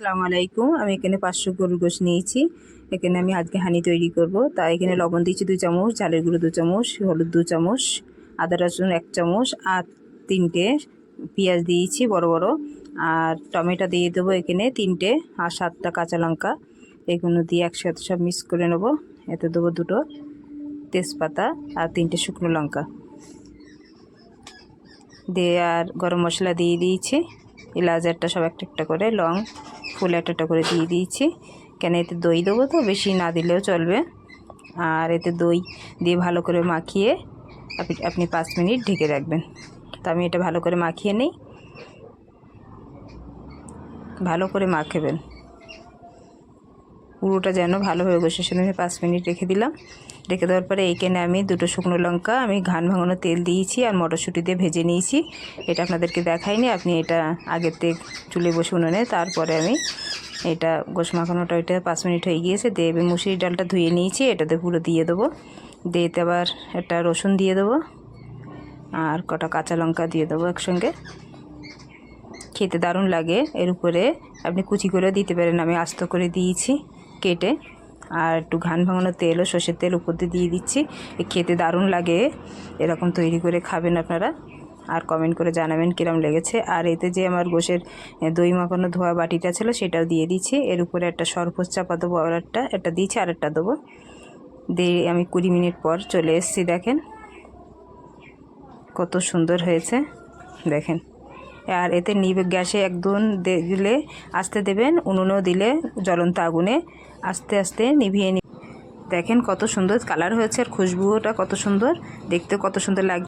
আসসালামু আলাইকুম। আমি এখানে পাঁচশো গরুর গোশ নিয়েছি। এখানে আমি আজকে হানি তৈরি করব। তা এখানে লবণ দিয়েছি দু চামচ, চালের গুঁড়ো দু চামচ, হলুদ দু চামচ, আদা রসুন এক চামচ, আর তিনটে পেঁয়াজ দিয়েছি বড় বড়। আর টমেটো দিয়ে দেবো এখানে তিনটে আর সাতটা কাঁচা লঙ্কা। এগুলো দিয়ে একসাথে সব মিক্স করে নেব। এতে দেবো দুটো তেজপাতা আর তিনটে শুকনো লঙ্কা। দিয়ে আর গরম মশলা দিয়ে দিয়েছি। এলাচ একটা সব একটা একটা করে লং ফুল একটা একটা করে দিয়ে দিয়েছি। কেন এতে দই দেবো তো? বেশি না দিলেও চলবে। আর এতে দই দিয়ে ভালো করে মাখিয়ে আপনি আপনি পাঁচ মিনিট ঢেকে রাখবেন। তো আমি এটা ভালো করে মাখিয়ে নিই। ভালো করে মাখাবেন। পুরোটা যেন ভালোভাবে বসে সেদিন আমি পাঁচ মিনিট রেখে দিলাম। রেখে দেওয়ার পরে এইখানে আমি দুটো শুকনো লঙ্কা, আমি ঘান ভাঙানো তেল দিয়েছি আর মটরশুঁটি দিয়ে ভেজে নিয়েছি। এটা আপনাদেরকে দেখাইনি, আপনি এটা আগের থেকে চুলে বসে উনুনে, তারপরে আমি এটা গোশ মাখানোটা ওইটা পাঁচ মিনিট হয়ে গিয়েছে। দিয়ে আমি মুসুরি ডালটা ধুয়ে নিয়েছি এটাতে পুরো দিয়ে দেবো। দিয়েতে আবার একটা রসুন দিয়ে দেবো আর কটা কাঁচা লঙ্কা দিয়ে দেবো একসঙ্গে। খেতে দারুণ লাগে, এর উপরে আপনি কুচি করে দিতে পারেন, আমি আস্ত করে দিয়েছি। কেটে আর একটু ঘান ভাঙানো তেল ও সর্ষের তেল উপর দিয়ে দিয়ে দিচ্ছি। খেতে দারুণ লাগে, এরকম তৈরি করে খাবেন আপনারা। আর কমেন্ট করে জানাবেন কীরকম লেগেছে। আর এতে যে আমার গোশের দই মাখানো ধোয়া বাটিটা ছিল সেটাও দিয়ে দিচ্ছি। এর উপরে একটা সরপোষ চাপা দেবো আর একটা একটা দিয়েছি আর একটা দেবো। দিয়ে আমি কুড়ি মিনিট পর চলে এসেছি, দেখেন। কত সুন্দর হয়েছে, দেখেন। আর এতে নিবে গ্যাসে একদম দিলে আস্তে দেবেন, উনুনও দিলে জ্বলন্ত আগুনে আস্তে আস্তে নিভিয়ে দেখেন কত সুন্দর কালার হয়েছে আর খুশবুটা কত সুন্দর, দেখতে কত সুন্দর লাগছে